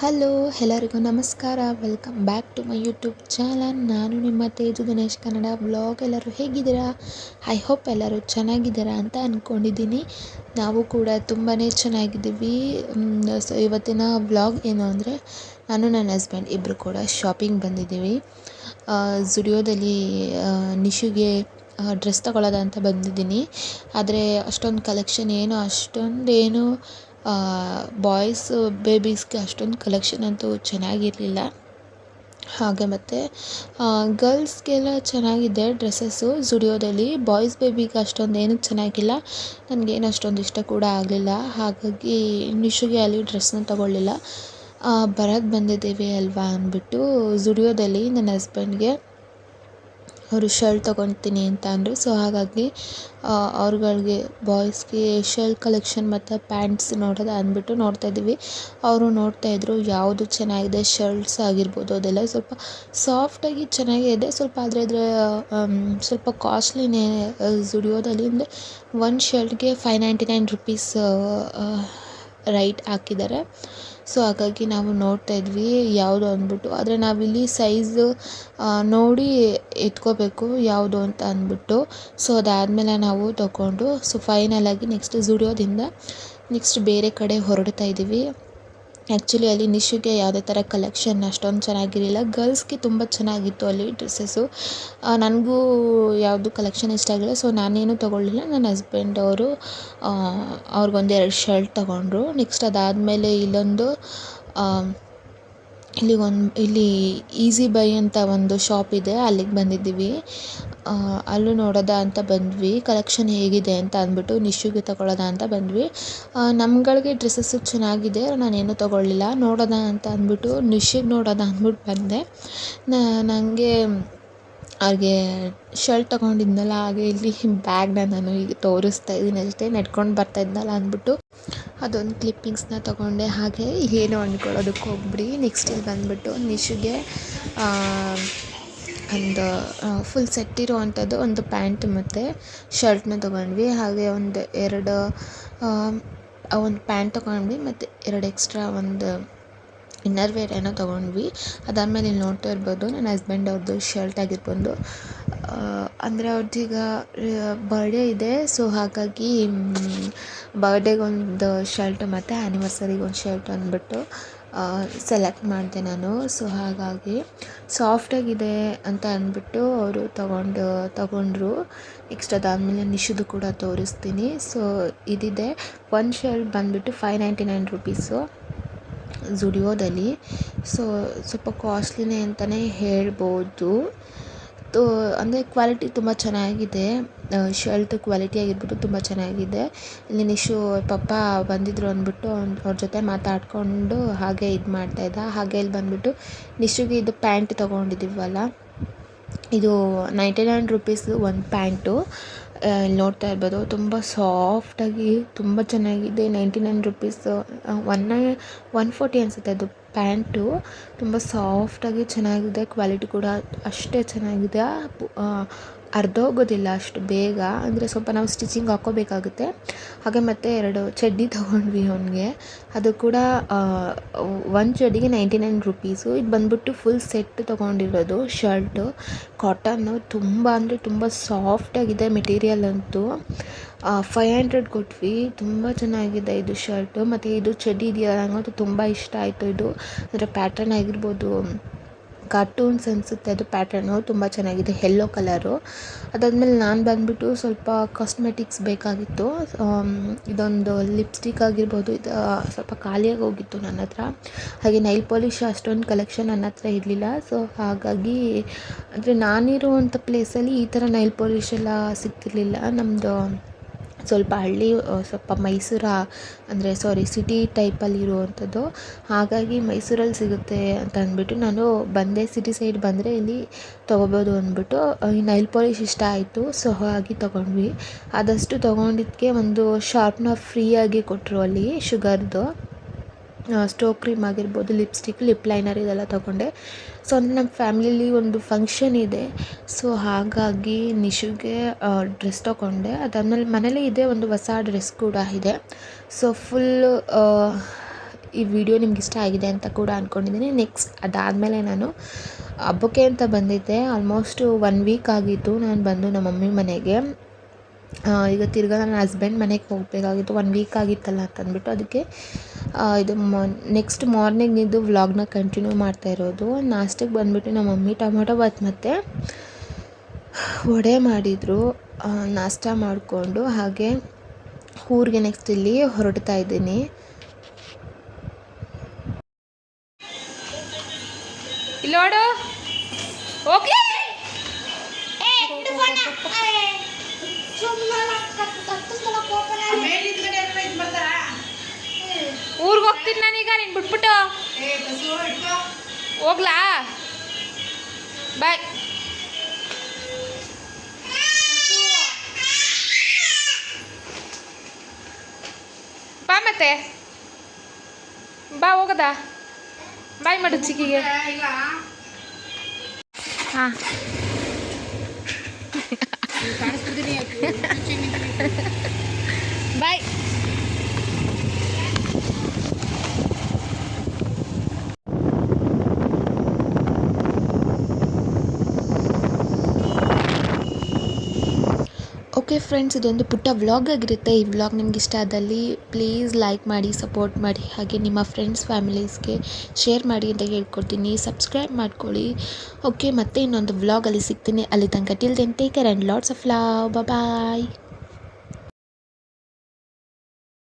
Hello, ಎಲ್ಲರಿಗೂ ನಮಸ್ಕಾರ. Welcome back to my YouTube channel ನಾನು ನಿಮ್ಮ ತೇಜು ದಿನೇಶ್ ಕನ್ನಡ ಬ್ಲಾಗ್ ಎಲ್ಲರೂ ಹೇಗಿದ್ದೀರಾ? ಐ ಹೋಪ್ ಎಲ್ಲರೂ ಚೆನ್ನಾಗಿದ್ದೀರಾ ಅಂತ ಅಂದ್ಕೊಂಡಿದ್ದೀನಿ ನಾವು ಕೂಡ ತುಂಬಾ ಚೆನ್ನಾಗಿದ್ದೀವಿ. ಸೊ, ಇವತ್ತಿನ ಬ್ಲಾಗ್ ಏನು ಅಂದರೆ, ನಾನು ನನ್ನ ಹಸ್ಬೆಂಡ್ ಇಬ್ಬರು ಕೂಡ ಶಾಪಿಂಗ್ ಬಂದಿದ್ದೀವಿ. ಝುಡಿಯೋದಲ್ಲಿ ನಿಶುಗೆ ಡ್ರೆಸ್ ತಗೊಳ್ಳೋದಂತ ಬಂದಿದ್ದೀನಿ. ಆದರೆ ಅಷ್ಟೊಂದು ಕಲೆಕ್ಷನ್ ಏನು, ಅಷ್ಟೊಂದೇನು ಬಾಯ್ಸ್ ಬೇಬೀಸ್ಗೆ ಅಷ್ಟೊಂದು ಕಲೆಕ್ಷನ್ ಅಂತೂ ಚೆನ್ನಾಗಿರಲಿಲ್ಲ. ಹಾಗೆ ಮತ್ತು ಗರ್ಲ್ಸ್ಗೆಲ್ಲ ಚೆನ್ನಾಗಿದೆ ಡ್ರೆಸ್ಸಸ್ಸು ಝುಡಿಯೋದಲ್ಲಿ ಬಾಯ್ಸ್ ಬೇಬಿಗೆ ಅಷ್ಟೊಂದು ಏನೂ ಚೆನ್ನಾಗಿಲ್ಲ. ನನಗೇನು ಅಷ್ಟೊಂದು ಇಷ್ಟ ಕೂಡ ಆಗಲಿಲ್ಲ. ಹಾಗಾಗಿ ನಿಶುಗೆ ಅಲ್ಲಿ ಡ್ರೆಸ್ನ ತೊಗೊಳ್ಳಿಲ್ಲ. ಬರೋಕ್ಕೆ ಬಂದಿದ್ದೀವಿ ಅಲ್ವಾ ಅಂದ್ಬಿಟ್ಟು ಝುಡಿಯೋದಲ್ಲಿ ನನ್ನ ಹಸ್ಬೆಂಡ್ಗೆ ಅವರು ಶರ್ಟ್ ತೊಗೊಳ್ತೀನಿ ಅಂತ ಅಂದರು. ಸೊ ಹಾಗಾಗಿ ಅವ್ರುಗಳಿಗೆ ಬಾಯ್ಸ್ಗೆ ಶರ್ಟ್ ಕಲೆಕ್ಷನ್ ಮತ್ತು ಪ್ಯಾಂಟ್ಸ್ ನೋಡೋದು ಅಂದ್ಬಿಟ್ಟು ನೋಡ್ತಾ ಇದ್ದೀವಿ ಅವರು ನೋಡ್ತಾ ಇದ್ದರು ಯಾವುದು ಚೆನ್ನಾಗಿದೆ ಶರ್ಟ್ಸ್ ಆಗಿರ್ಬೋದು ಅದೆಲ್ಲ. ಸ್ವಲ್ಪ ಸಾಫ್ಟಾಗಿ ಚೆನ್ನಾಗೇ ಇದೆ. ಸ್ವಲ್ಪ ಆದರೆ ಇದರ ಸ್ವಲ್ಪ ಕಾಸ್ಟ್ಲಿನೇ ಝುಡಿಯೋದಲ್ಲಿ ಅಂದರೆ ಒಂದು ಶರ್ಟ್ಗೆ five ninety nine rupees right ಹಾಕಿದ್ದಾರೆ. ಸೊ ಹಾಗಾಗಿ ನಾವು ನೋಡ್ತಾ ಇದ್ವಿ ಯಾವುದು ಅಂದ್ಬಿಟ್ಟು. ಆದರೆ ನಾವಿಲ್ಲಿ ಸೈಜು ನೋಡಿ ಎತ್ಕೋಬೇಕು ಯಾವುದು ಅಂತ ಅಂದ್ಬಿಟ್ಟು. ಸೊ ಅದಾದಮೇಲೆ ನಾವು ತಗೊಂಡು, ಸೊ ಫೈನಲಾಗಿ ನೆಕ್ಸ್ಟ್ ಝುಡಿಯೋದಿಂದ ನೆಕ್ಸ್ಟ್ ಬೇರೆ ಕಡೆ ಹೊರಡ್ತಾ ಇದ್ದೀವಿ. ಆ್ಯಕ್ಚುಲಿ ಅಲ್ಲಿ ನಿಶುಗೆ ಯಾವುದೇ ಥರ ಕಲೆಕ್ಷನ್ ಅಷ್ಟೊಂದು ಚೆನ್ನಾಗಿರಲಿಲ್ಲ. ಗರ್ಲ್ಸ್ಗೆ ತುಂಬ ಚೆನ್ನಾಗಿತ್ತು ಅಲ್ಲಿ ಡ್ರೆಸ್ಸಸ್ಸು ನನಗೂ ಯಾವುದು ಕಲೆಕ್ಷನ್ ಇಷ್ಟ ಆಗಿಲ್ಲ. ಸೊ ನಾನೇನು ತೊಗೊಳ್ಳಿಲ್ಲ. ನನ್ನ ಹಸ್ಬೆಂಡ್ ಅವರು ಅವ್ರಿಗೊಂದು ಎರಡು ಶರ್ಟ್ ತೊಗೊಂಡ್ರು. ನೆಕ್ಸ್ಟ್ ಅದಾದಮೇಲೆ ಇಲ್ಲೊಂದು ಇಲ್ಲಿ ಒಂದು ಇಲ್ಲಿ ಈಸಿ ಬೈ ಅಂತ ಒಂದು ಶಾಪ್ ಇದೆ. ಅಲ್ಲಿಗೆ ಬಂದಿದ್ದೀವಿ. ಅಲ್ಲೂ ನೋಡೋದಾ ಅಂತ ಬಂದ್ವಿ. ಕಲೆಕ್ಷನ್ ಹೇಗಿದೆ ಅಂತ ಅಂದ್ಬಿಟ್ಟು ನಿಶುಗೆ ತಗೊಳ್ಳೋದಾ ಅಂತ ಬಂದ್ವಿ. ನಮ್ಗಳಿಗೆ ಡ್ರೆಸ್ಸಸ್ಸು ಚೆನ್ನಾಗಿದೆ, ನಾನೇನು ತಗೊಳ್ಳಿಲ್ಲ. ನೋಡೋದ ಅಂತ ಅಂದ್ಬಿಟ್ಟು ನಿಶಿಗೆ ನೋಡೋದ ಅಂದ್ಬಿಟ್ಟು ಬಂದೆ. ನನಗೆ ಅವ್ರಿಗೆ ಶರ್ಟ್ ತಗೊಂಡಿದ್ನಲ್ಲ, ಹಾಗೆ ಇಲ್ಲಿ ಬ್ಯಾಗ್ನ ನಾನು ಈಗ ತೋರಿಸ್ತಾ ಇದ್ದೀನಿ ಅಷ್ಟೇ, ನಡ್ಕೊಂಡು ಬರ್ತಾ ಇದ್ನಲ್ಲ ಅಂದ್ಬಿಟ್ಟು ಅದೊಂದು ಕ್ಲಿಪ್ಪಿಂಗ್ಸ್ನ ತೊಗೊಂಡೆ. ಹಾಗೆ ಏನು ಅಂದ್ಕೊಳ್ಳೋದಕ್ಕೆ ಹೋಗ್ಬಿಡಿ. ನೆಕ್ಸ್ಟ್ ಇಲ್ಲಿ ಬಂದ್ಬಿಟ್ಟು ನಿಶುಗೆ ಒಂದು ಫುಲ್ ಸೆಟ್ ಇರುವಂಥದ್ದು ಒಂದು ಪ್ಯಾಂಟ್ ಮತ್ತು ಶರ್ಟ್ನ ತೊಗೊಂಡ್ವಿ. ಹಾಗೆ ಒಂದು ಎರಡು ಒಂದು ಪ್ಯಾಂಟ್ ತೊಗೊಂಡ್ವಿ ಮತ್ತು ಎರಡು ಎಕ್ಸ್ಟ್ರಾ ಒಂದು ಇನ್ನರ್ ವೇರ್ ಏನೋ ತೊಗೊಂಡ್ವಿ. ಅದಾದಮೇಲೆ ಇಲ್ಲಿ ನೋಡ್ತಾ ಇರ್ಬೋದು, ನನ್ನ ಹಸ್ಬೆಂಡ್ ಅವ್ರದ್ದು ಶರ್ಟ್ ಆಗಿರ್ಬೋದು. ಅಂದರೆ ಅವ್ರದ್ದೀಗ ಬರ್ಡೇ ಇದೆ. ಸೊ ಹಾಗಾಗಿ ಬರ್ಡೇಗೊಂದು ಶರ್ಟ್ ಮತ್ತು ಆ್ಯನಿವರ್ಸರಿಗೆ ಒಂದು ಶರ್ಟ್ ಅಂದ್ಬಿಟ್ಟು ಸೆಲೆಕ್ಟ್ ಮಾಡಿದೆ ನಾನು. ಸೊ ಹಾಗಾಗಿ ಸಾಫ್ಟಾಗಿದೆ ಅಂತ ಅಂದ್ಬಿಟ್ಟು ಅವರು ತಗೊಂಡು, ತಗೊಂಡ್ರು. ನೆಕ್ಸ್ಟ್ ಅದಾದಮೇಲೆ ನಿಶುದು ಕೂಡ ತೋರಿಸ್ತೀನಿ. ಸೊ ಇದಿದೆ. ಒಂದು ಶರ್ಟ್ ಬಂದುಬಿಟ್ಟು ಫೈವ್ ನೈಂಟಿ ನೈನ್ ರುಪೀಸು ಝುಡಿಯೋದಲ್ಲಿ ಸೊ ಸ್ವಲ್ಪ ಕಾಸ್ಟ್ಲಿನೇ ಅಂತಲೇ ಹೇಳ್ಬೋದು. ತೋ ಅಂದರೆ ಕ್ವಾಲಿಟಿ ತುಂಬ ಚೆನ್ನಾಗಿದೆ. ಶರ್ಟ್ ಕ್ವಾಲಿಟಿ ಆಗಿರ್ಬೋದು ತುಂಬ ಚೆನ್ನಾಗಿದೆ. ಇಲ್ಲಿ ನಿಶು ಪಪ್ಪ ಬಂದಿದ್ದರು ಅಂದ್ಬಿಟ್ಟು ಅವ್ರ ಜೊತೆ ಮಾತಾಡಿಕೊಂಡು ಹಾಗೆ ಇದು ಮಾಡ್ತಾಯಿದ್ದ ಹಾಗೆ ಇಲ್ಲಿ ಬಂದುಬಿಟ್ಟು ನಿಶುಗೆ ಇದು ಪ್ಯಾಂಟ್ ತೊಗೊಂಡಿದ್ದೀವಲ್ಲ ಇದು ನೈಂಟಿ ನೈನ್ ರುಪೀಸು ಒಂದು ಪ್ಯಾಂಟು. ಇಲ್ಲಿ ನೋಡ್ತಾ ಇರ್ಬೋದು, ತುಂಬ ಸಾಫ್ಟಾಗಿ ತುಂಬ ಚೆನ್ನಾಗಿದೆ. Ninety nine rupees one one forty ಅನಿಸುತ್ತೆ ಅದು ಪ್ಯಾಂಟು ತುಂಬ ಸಾಫ್ಟಾಗಿ ಚೆನ್ನಾಗಿದೆ ಕ್ವಾಲಿಟಿ ಕೂಡ ಅಷ್ಟೇ ಚೆನ್ನಾಗಿದೆ. ಅರ್ಧೋಗೋದಿಲ್ಲ ಅಷ್ಟು ಬೇಗ. ಅಂದರೆ ಸ್ವಲ್ಪ ನಾವು ಸ್ಟಿಚಿಂಗ್ ಹಾಕ್ಕೋಬೇಕಾಗುತ್ತೆ. ಹಾಗೆ ಮತ್ತು ಎರಡು ಚಡ್ಡಿ ತೊಗೊಂಡ್ವಿ ಅವನಿಗೆ. ಅದು ಕೂಡ ಒಂದು ಚಡ್ಡಿಗೆ ನೈಂಟಿ ನೈನ್ ರುಪೀಸು ಇದು ಬಂದ್ಬಿಟ್ಟು ಫುಲ್ ಸೆಟ್ ತೊಗೊಂಡಿರೋದು ಶರ್ಟು ಕಾಟನ್ನು ತುಂಬ ಅಂದರೆ ತುಂಬ ಸಾಫ್ಟಾಗಿದೆ ಮೆಟೀರಿಯಲ್ ಅಂತೂ. ಫೈವ್ ಹಂಡ್ರೆಡ್ ಕೊಟ್ವಿ. ತುಂಬ ಚೆನ್ನಾಗಿದೆ ಇದು ಶರ್ಟು ಮತ್ತು ಇದು ಚಡ್ಡಿ ಇದೆಯಲ್ಲ ನನಗಂತೂ ತುಂಬ ಇಷ್ಟ ಆಯಿತು ಇದು. ಅಂದರೆ ಪ್ಯಾಟರ್ನ್ ಆಗಿರ್ಬೋದು. ಕಾರ್ಟೂನ್ಸ್ ಅನಿಸುತ್ತೆ, ಅದು ಪ್ಯಾಟ್ರನು ತುಂಬ ಚೆನ್ನಾಗಿದೆ ಯೆಲ್ಲೋ ಕಲರು ಅದಾದ್ಮೇಲೆ ನಾನು ಬಂದುಬಿಟ್ಟು ಸ್ವಲ್ಪ ಕಾಸ್ಮೆಟಿಕ್ಸ್ ಬೇಕಾಗಿತ್ತು. ಇದೊಂದು ಲಿಪ್ಸ್ಟಿಕ್ ಆಗಿರ್ಬೋದು, ಇದು ಸ್ವಲ್ಪ ಖಾಲಿಯಾಗಿ ಹೋಗಿತ್ತು ನನ್ನ ಹತ್ರ. ಹಾಗೆ ನೈಲ್ ಪಾಲಿಶ್ ಅಷ್ಟೊಂದು ಕಲೆಕ್ಷನ್ ನನ್ನ ಹತ್ರ ಇರಲಿಲ್ಲ. ಸೊ ಹಾಗಾಗಿ, ಅಂದರೆ ನಾನಿರುವಂಥ ಪ್ಲೇಸಲ್ಲಿ ಈ ಥರ ನೈಲ್ ಪಾಲಿಶ್ ಎಲ್ಲ ಸಿಗ್ತಿರ್ಲಿಲ್ಲ. ನಮ್ಮದು ಸ್ವಲ್ಪ ಹಳ್ಳಿ ಸ್ವಲ್ಪ ಮೈಸೂರ, ಅಂದರೆ ಸಾರಿ ಸಿಟಿ ಟೈಪಲ್ಲಿ ಇರುವಂಥದ್ದು. ಹಾಗಾಗಿ ಮೈಸೂರಲ್ಲಿ ಸಿಗುತ್ತೆ ಅಂತ ಅಂದ್ಬಿಟ್ಟು ನಾನು ಬಂದೆ. ಸಿಟಿ ಸೈಡ್ ಬಂದರೆ ಇಲ್ಲಿ ತೊಗೋಬೋದು ಅಂದ್ಬಿಟ್ಟು ಈ ನೈಲ್ ಪಾಲಿಷ್ ಇಷ್ಟ ಆಯಿತು, ಸೊ ಹಾಗಾಗಿ ತೊಗೊಂಡ್ವಿ. ಆದಷ್ಟು ತೊಗೊಂಡಿದ್ದಕ್ಕೆ ಒಂದು ಶಾರ್ಪ್ನರ್ ಫ್ರೀಯಾಗಿ ಕೊಟ್ಟರು ಅಲ್ಲಿ ಶುಗರ್ದು ಸ್ಟೋ ಕ್ರೀಮ್ ಆಗಿರ್ಬೋದು, ಲಿಪ್ಸ್ಟಿಕ್, ಲಿಪ್ ಲೈನರ್ ಇದೆಲ್ಲ ತೊಗೊಂಡೆ. ಸೊ ಅಂದರೆ ನಮ್ಮ ಫ್ಯಾಮಿಲೀಲಿ ಒಂದು ಫಂಕ್ಷನ್ ಇದೆ. ಸೊ ಹಾಗಾಗಿ ನಿಶುಗೆ ಡ್ರೆಸ್ ತೊಗೊಂಡೆ. ಅದಾದಮೇಲೆ ಮನೇಲಿ ಇದೆ ಒಂದು ಹೊಸ ಡ್ರೆಸ್ ಕೂಡ ಇದೆ. ಸೊ ಫುಲ್ಲು ಈ ವಿಡಿಯೋ ನಿಮ್ಗೆ ಇಷ್ಟ ಆಗಿದೆ ಅಂತ ಕೂಡ ಅಂದ್ಕೊಂಡಿದ್ದೀನಿ ನೆಕ್ಸ್ಟ್ ಅದಾದಮೇಲೆ ನಾನು ಹಬ್ಬಕ್ಕೆ ಅಂತ ಬಂದಿದ್ದೆ. ಆಲ್ಮೋಸ್ಟು ಒನ್ ವೀಕ್ ಆಗಿತ್ತು ನಾನು ಬಂದು ನಮ್ಮ ಮಮ್ಮಿ ಮನೆಗೆ. ಈಗ ತಿರ್ಗಿ ನನ್ನ ಹಸ್ಬೆಂಡ್ ಮನೆಗೆ ಹೋಗಬೇಕಾಗಿತ್ತು ಒನ್ ವೀಕ್ ಆಗಿತ್ತಲ್ಲ ಅಂತಂದ್ಬಿಟ್ಟು ಅದಕ್ಕೆ ಇದು ಮ ನೆಕ್ಸ್ಟ್ ಮಾರ್ನಿಂಗ್ ಇದು ವ್ಲಾಗ್ನ ಕಂಟಿನ್ಯೂ ಮಾಡ್ತಾ ಇರೋದು. ನಾಷ್ಟಕ್ಕೆ ಬಂದುಬಿಟ್ಟು ನಮ್ಮ ಮಮ್ಮಿ ಟೊಮೊಟೊ ಬಾತ್ ಮತ್ತು ವಡೆ ಮಾಡಿದರು. ನಾಷ್ಟ ಮಾಡಿಕೊಂಡು ಹಾಗೆ ಊರಿಗೆ ನೆಕ್ಸ್ಟ್ ಇಲ್ಲಿ ಹೊರಡ್ತಾ ಇದ್ದೀನಿ. ಇಲ್ಲಿ ನೋಡು ಹೋಗಿ ಊರಿಗೆ ಹೋಗ್ತೀನಿ ನಾನೀಗ ನೀನು ಬಿಟ್ಬಿಟ್ಟು. ಹೋಗ್ಲಾ? ಬಾಯ್. ಬಾ ಮತ್ತೆ. ಬಾ ಹೋಗದ. ಬಾಯ್ ಮಾಡು ಚಿಕ್ಕಿಗೆ. ಹಾಂ. ಬಾಯ್. ಓಕೆ ಫ್ರೆಂಡ್ಸ್, ಇದೊಂದು ಪುಟ್ಟ ವ್ಲಾಗ್ ಆಗಿರುತ್ತೆ. ಈ ವ್ಲಾಗ್ ನಿಮ್ಗೆ ಇಷ್ಟ ಆದಲ್ಲಿ ಪ್ಲೀಸ್ ಲೈಕ್ ಮಾಡಿ ಸಪೋರ್ಟ್ ಮಾಡಿ, ಹಾಗೆ ನಿಮ್ಮ ಫ್ರೆಂಡ್ಸ್ ಫ್ಯಾಮಿಲೀಸ್ಗೆ ಶೇರ್ ಮಾಡಿ ಅಂತ ಹೇಳ್ಕೊಡ್ತೀನಿ. ಸಬ್ಸ್ಕ್ರೈಬ್ ಮಾಡ್ಕೊಳ್ಳಿ. ಓಕೆ ಮತ್ತೆ ಇನ್ನೊಂದು ವ್ಲಾಗಲ್ಲಿ ಸಿಗ್ತೀನಿ. ಅಲ್ಲಿ ತನಕ till then take care and lots of love bye